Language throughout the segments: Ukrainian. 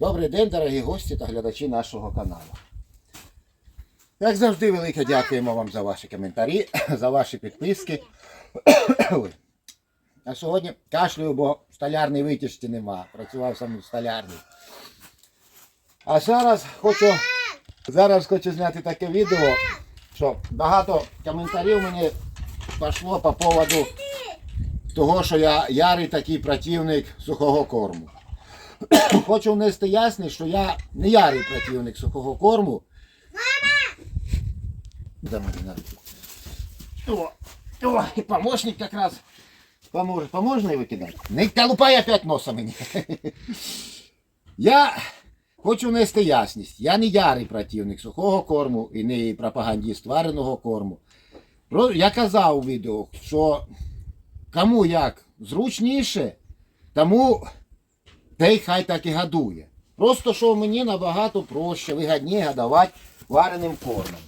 Добрий день, дорогі гості та глядачі нашого каналу. Як завжди, велике дякуємо вам за ваші коментарі, за ваші підписки. А сьогодні кашлюю, бо столярної витяжки нема. Працював саме в столярній. А зараз хочу, зараз хочу зняти таке відео, що багато коментарів мені пішло по поводу того, що я ярий такий противник сухого корму. Хочу внести ясність, що я не ярий противник сухого корму. Мама! О, о, і помощник якраз поможе. Поможна і викидати? Не колупай опять носа мені. Я хочу внести ясність. Я не ярий противник сухого корму і не пропагандист вареного корму. Я казав у відео, що кому як зручніше, тому той хай так і годує. Просто що мені набагато проще, вигідніше годувати вареним кормом.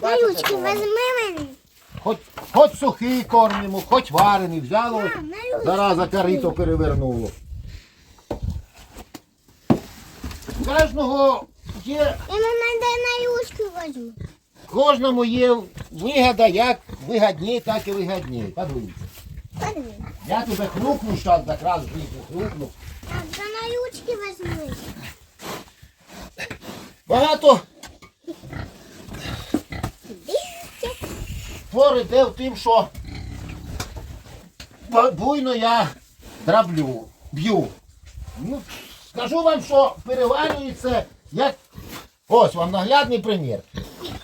Воно? возьми мене. Хоч, хоч сухий корм йому, хоч варений, взяло, зараза корито перевернуло. У Кожного є, Ему надо на возьму. кожному є вигода, як вигідніше, так і вигідніше. Подивіться. Я тебе хрупну зараз якраз в житті хрупну. Так, да на ручки возьми. Багато твор іде в тим, що буйно я драблю, б'ю. Ну, скажу вам, що перевалюється як. Ось вам наглядний примір.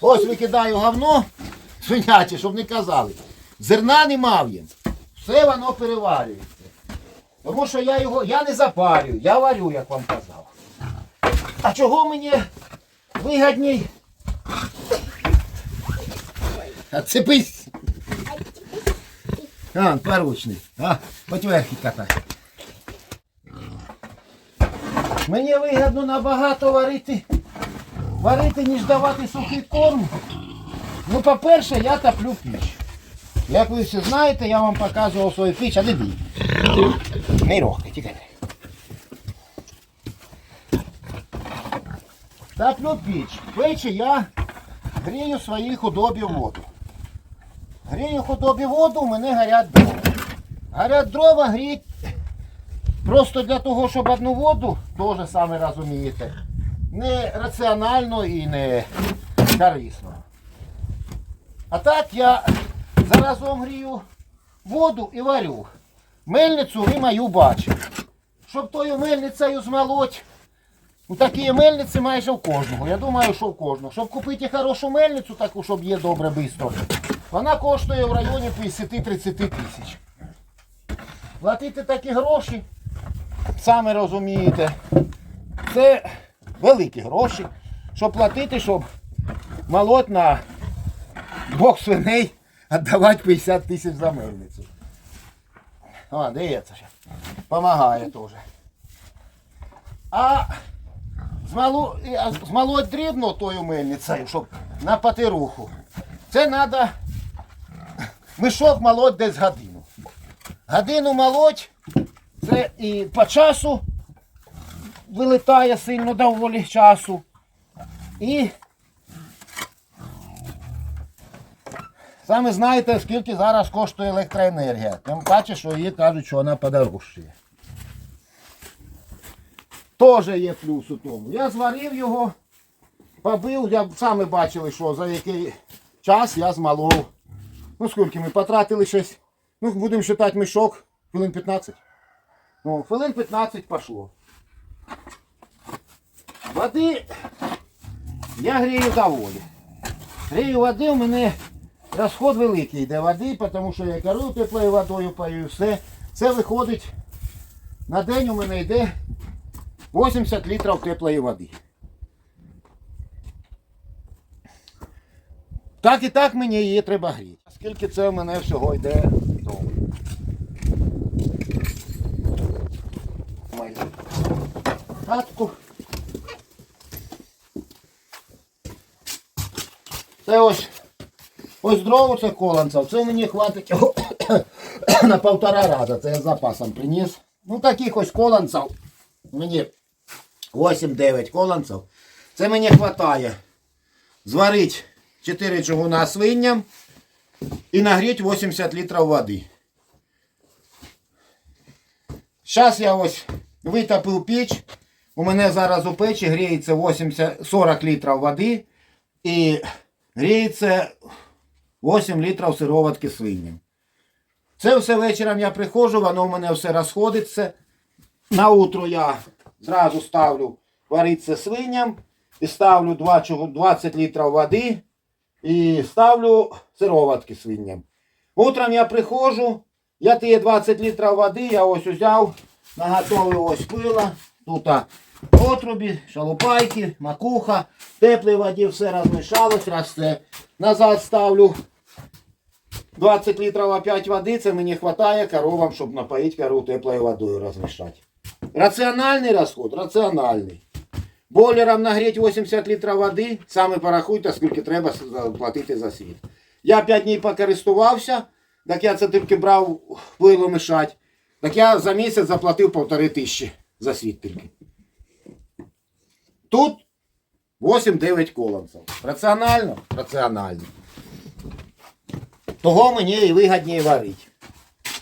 Ось викидаю говно свиняче, щоб не казали. Зерна не мав їм. Все воно переварюється. Тому що я його я не запарюю, я варю, як вам казав. А чого мені вигідній? Отцепись! А, поручний. А, хоть верхи катай. Мені вигідно набагато варити, варити, ніж давати сухий корм. Ну, по-перше, я топлю піч. Як ви всі знаєте, я вам показував свою піч, а не бій. Не рохай, тікай. Топлю піч. Печі я грію своїй худобі воду. Грію худобі воду, у мене горять дрова. Горять дрова гріть просто для того, щоб одну воду, теж саме розумієте, не раціонально і не корисно. А так я заразом грію воду і варю. Мельницю ви мою бачите. Щоб тою мельницею змолоть, Ну, такі мельниці майже в кожного. Я думаю, що в кожного. Щоб купити хорошу мельницю, таку, щоб є добре швидко, вона коштує в районі 50-30 тисяч. Платити такі гроші, самі розумієте, це великі гроші. Щоб платити, щоб молоть на двох свиней віддавати 50 тисяч за мельницю. А, дається ще. Помагає теж. А а змолоть дрібно тою мельницею, щоб на патеруху. Це треба мішок молоть десь годину. Годину молоть, це і по часу вилітає сильно доволі часу. І саме знаєте, скільки зараз коштує електроенергія. Тим паче, що її кажуть, що вона подорожчає. Теж є плюс у тому. Я зварив його, побив, я самі бачили, що за який час я змалов. Ну скільки ми потратили щось. Ну, будемо вважати мішок, хвилин 15. Ну, хвилин 15 пішло. Води я грію доволі. Грію води, у мене розход великий йде води, тому що я керую теплою водою пою все. Це виходить на день у мене йде 80 літрів теплої води. Так і так мені її треба гріти. Скільки це в мене всього йде. Мою хатку. Це ось ось дрова це коланця. Це мені хватить на півтора раза. Це я з запасом приніс. Ну таких ось коланців мені 8-9 колонців. Це мені вистачає зварити 4 чугуна свиням і нагріти 80 літрів води. Зараз я ось витопив піч. У мене зараз у печі гріється 80, 40 літрів води і гріється 8 літрів сироватки свиням. Це все вечором я приходжу, воно у мене все розходиться. На утро я зразу ставлю вариться свиням і ставлю 20 літрів води і ставлю сироватки свиням. Утром я приходжу, я ті 20 літрів води, я ось взяв, наготовив ось пила. Тут отрубі, шалупайки, макуха, в теплій воді все розмішалось, раз це назад ставлю. 20 літрів опять води, це мені вистачає коровам, щоб напоїти корову теплою водою розмішати. Раціональний розход, раціональний. Бойлером нагріти 80 літрів води, саме порахуйте, скільки треба платити за світ. Я 5 днів покористувався, так я це тільки брав пилу мішати. Так я за місяць заплатив півтори тисячі за світ тільки. Тут 8-9 колонців. Раціонально? Раціонально. Того мені і вигідніше варити.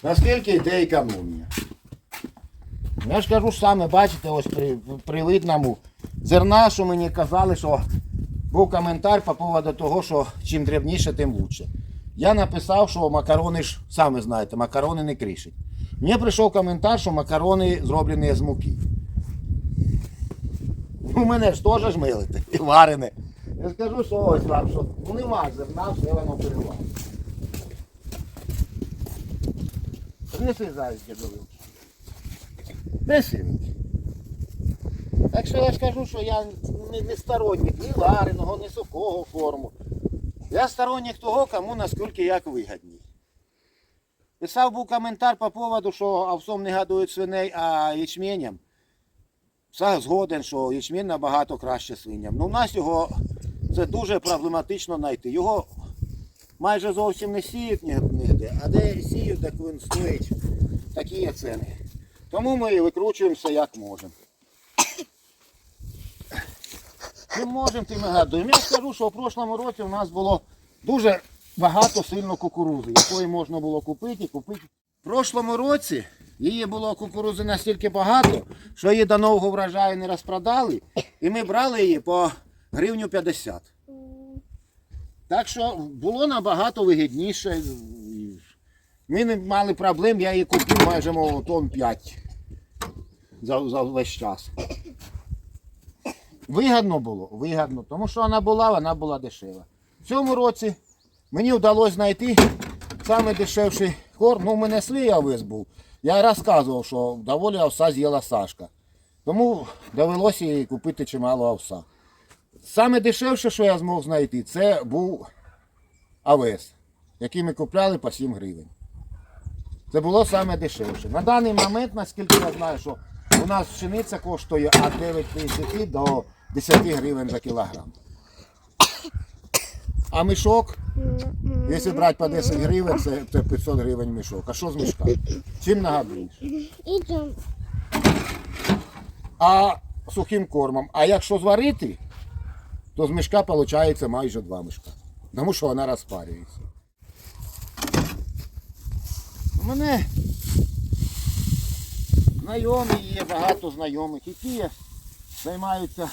Наскільки йде економія. Я ж кажу саме, бачите, ось при, при видному зерна, що мені казали, що був коментар по поводу того, що чим дрібніше, тим лучше. Я написав, що макарони ж, самі знаєте, макарони не кришать. Мені прийшов коментар, що макарони зроблені з муки. У мене ж теж ж милите і варене. Я скажу, що ось вам, що ну нема зерна, все воно переливає. Принеси зараз дядовик. Неси. Так що я ж кажу, що я не, не сторонник ні вареного, ні сухого форму. Я сторонник того, кому наскільки як вигідні. Писав був коментар по поводу, що овсом не годують свиней, а ячменем. Все згоден, що ячмінь набагато краще свиням. Ну, у нас його це дуже проблематично знайти. Його майже зовсім не сіють нігде, а де сіють, так він стоїть такі є ціни. Тому ми викручуємося як можемо. Чим можемо, тим і гадуємо. Я скажу, що в прошлому році у нас було дуже багато сильно кукурузи, якої можна було купити і купити. В прошлому році її було кукурузи настільки багато, що її до нового врожаю не розпродали, і ми брали її по гривню 50. Так що було набагато вигідніше. Ми не мали проблем, я її купив майже мов, тонн 5 за, за весь час. Вигідно було, вигідно, тому що вона була, вона була дешева. В цьому році мені вдалося знайти саме дешевший корм. Ну, мене свій овес був. Я розказував, що доволі овса з'їла Сашка. Тому довелося їй купити чимало овса. Саме дешевше, що я змог знайти, це був овес, який ми купляли по 7 гривень. Це було саме дешевше. На даний момент, наскільки я знаю, що у нас пшениця коштує від 9,50 до 10 гривень за кілограм. А мішок, якщо брати по 10 гривень, це, це 500 гривень мішок. А що з мішка? Чим нагадуєш? А сухим кормом. А якщо зварити, то з мішка виходить майже два мішка. Тому що вона розпарюється. У мене знайомі є, багато знайомих, які займаються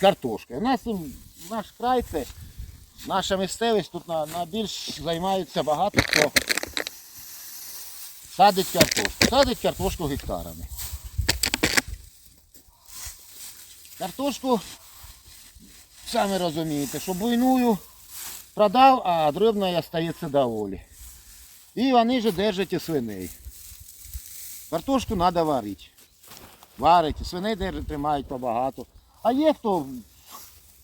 картошкою. У нас наш край це, наша місцевість тут на, на більш займаються багато хто садить картошку. Садить картошку гектарами. Картошку, самі розумієте, що буйную продав, а дрібної остається доволі. І вони ж держать і свиней. Картошку треба варити. Варить, свиней держать, тримають побагато. А є хто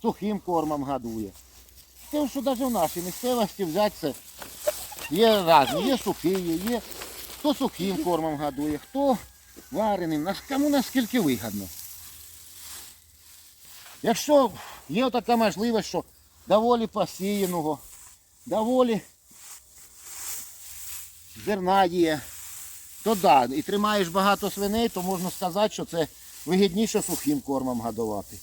сухим кормом годує. Те, що навіть в нашій місцевості взяти це Є різні, є сухі, є, хто сухим кормом годує, хто вареним, кому наскільки вигідно. Якщо є така можливість, що доволі посіяного, доволі зерна є, то да, і тримаєш багато свиней, то можна сказати, що це вигідніше сухим кормом годувати.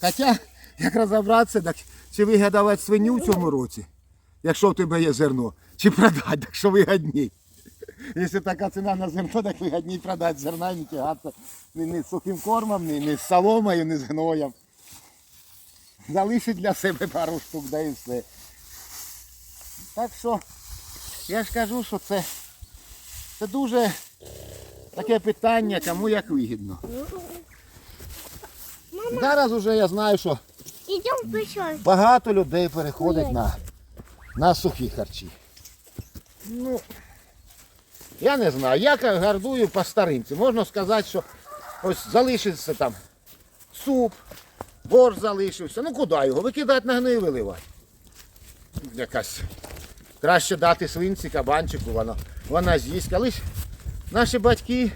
Хоча, як розібратися, так чи вигодувати свиню в цьому році, якщо в тебе є зерно, чи продати, так що вигідній. Якщо така ціна на зерно, так вигідній продати зерна і не тягатися ні, ні з сухим кормом, ні, ні з соломою, ні з гноєм. Залишить для себе пару штук, да і все. Так що, я ж кажу, що це, це дуже таке питання, кому як вигідно. Зараз вже я знаю, що багато людей переходить на, на сухі харчі. Ну, я не знаю, я як гардую по старинці. Можна сказати, що ось залишиться там суп, борщ залишився. Ну куди його? Викидати на гнив виливати. Якась. Краще дати свинці, кабанчику, вона, вона з'їсть. Колись наші батьки,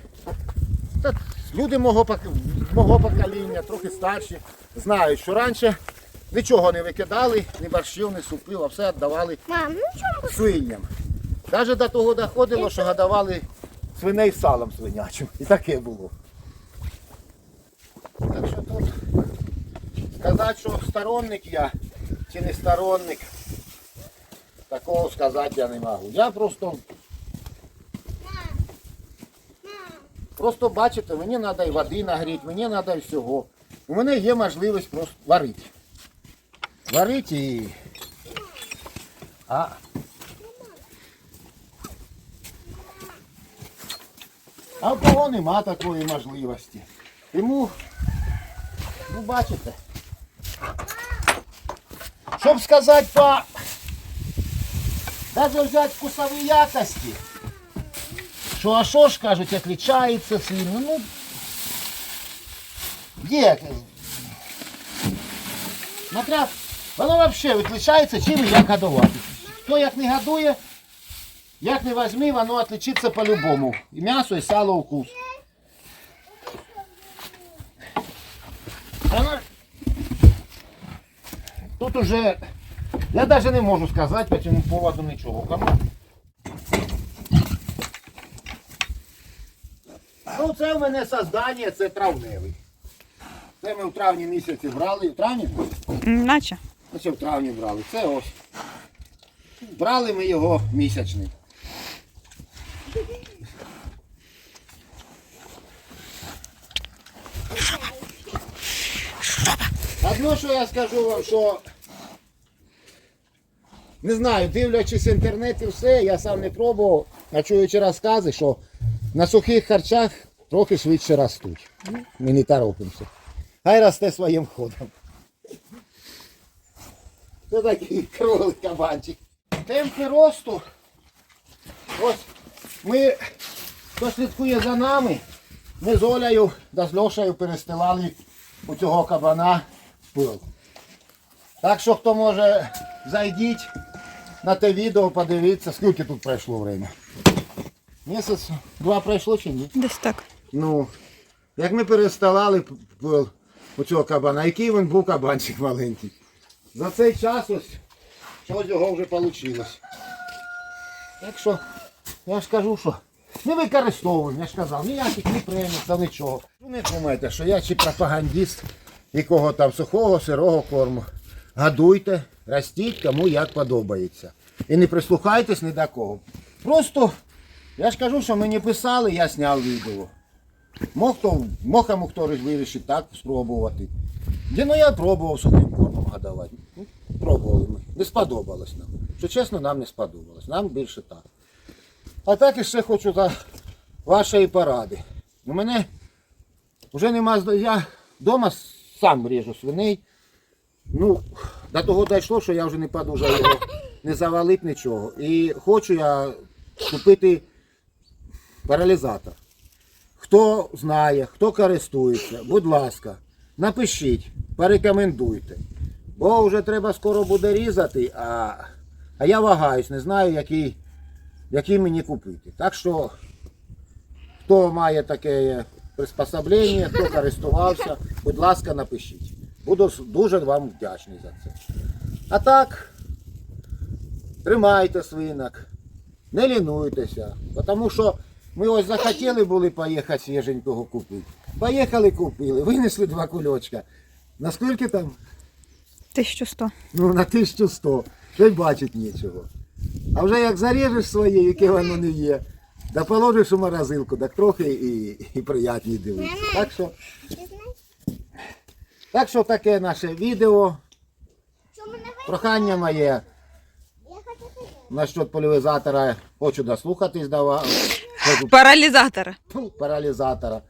та люди мого, мого покоління, трохи старші, знають, що раніше нічого не викидали, ні борщів, ні супів, а все віддавали ну свиням. Навіть до того доходило, що годували свиней салом свинячим. І таке було. Сказати, що сторонник я чи не сторонник, такого сказати я не можу. Я просто, просто бачите, мені треба і води нагріти, мені треба і всього. У мене є можливість просто варити. Варити і. А А в кого нема такої можливості. Тому, ну бачите. Щоб сказати по навіть взяти вкусові якості. Що а що ж кажуть, отличається сильно. Ну, є. Смотря, воно взагалі відличається чим і як годувати. Хто як не годує, як не возьми, воно отличиться по-любому. І м'ясо, і сало вкус. Воно- Тут уже я навіть не можу сказати по цьому поводу нічого. Кому? Ну це в мене создання, це травневий. Це ми в травні місяці брали. В травні? Наче. Це в травні брали. Це ось. Брали ми його місячний. Одно, що я скажу вам, що не знаю, дивлячись інтернет і все, я сам не пробував, а чуючи розкази, що на сухих харчах трохи швидше ростуть. Ми не торопимося. Хай росте своїм ходом. Це такий кролик кабанчик. Темпи росту. Ось ми, хто слідкує за нами, ми з Олею та з Льошею перестилали у цього кабана пил. Так що хто може зайдіть на те відео, подивіться, скільки тут пройшло время. Місяць, два пройшло чи ні? Десь так. Ну, як ми переставали у цього кабана, який він був кабанчик маленький. За цей час ось щось його вже вийшло. Так що, я ж кажу, що не використовуємо, я ж казав, ніяких ні премісів, нічого. Ну не думайте, що я чи пропагандист якого там сухого, сирого корму. Гадуйте, ростіть, кому як подобається. І не прислухайтесь ні до кого. Просто, я ж кажу, що мені писали, я зняв відео. Мог, хто, мог кому хто вирішить так спробувати. Де, ну я пробував сухим кормом гадавати. Ну, пробували ми. Не сподобалось нам. Що чесно, нам не сподобалось. Нам більше так. А так і ще хочу за вашої поради. У мене вже нема. Я вдома сам ріжу свиней. Ну, до того дійшло, що я вже не вже його не завалити нічого. І хочу я купити паралізатор. Хто знає, хто користується, будь ласка, напишіть, порекомендуйте. Бо вже треба скоро буде різати, а, а я вагаюсь, не знаю, який, який мені купити. Так що, хто має таке приспособлення, хто користувався, будь ласка, напишіть. Буду дуже вам вдячний за це. А так, тримайте свинок, не лінуйтеся, тому що Ми ось захотіли були поїхати свіженького купити. Поїхали, купили, винесли два кульочка. Наскільки там? 1100. Ну, на 1100. Ще й бачить нічого. А вже як заріжеш своє, яке воно не є, да положиш у морозилку, так трохи і, і приятні дивитися. Так що, так що таке наше відео. Прохання моє насчет поляризатора. Хочу дослухатись до вас. Паралізатора. Паралізатора.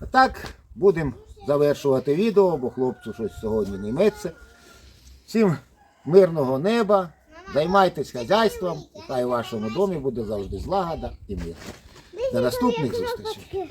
А так, будемо завершувати відео, бо хлопцю щось сьогодні не йметься. Всім мирного неба, займайтесь хазяйством, хай у вашому домі буде завжди злагода і мир. До наступних зустрічей.